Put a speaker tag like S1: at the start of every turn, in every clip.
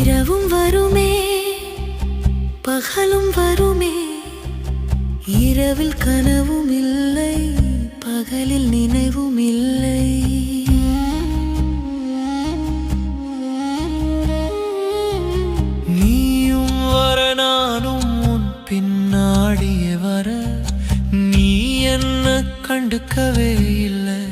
S1: இரவும் வருமே பகலும் வருமே. இரவில் கனவும் இல்லை பகலில் நினைவும் இல்லை.
S2: நீயும் வர நானும் உன் பின்னாடியே வர. நீ என்ன கண்டுக்கவே இல்லை.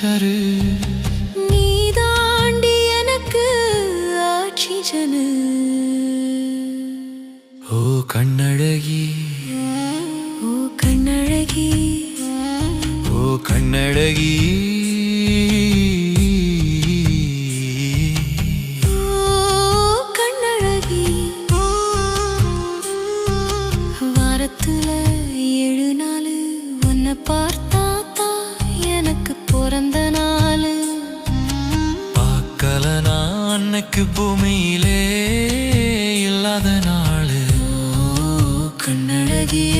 S2: ஃபியூச்சரு
S1: நீ தாண்டி எனக்கு ஆக்சிஜனு
S2: ஓ கண்ணழகி.
S1: ஓ கண்ணழகி.
S2: ஓ கண்ணழகி. உனக்கு பூமியிலே இல்லாத நாள். கண்ணழகிய.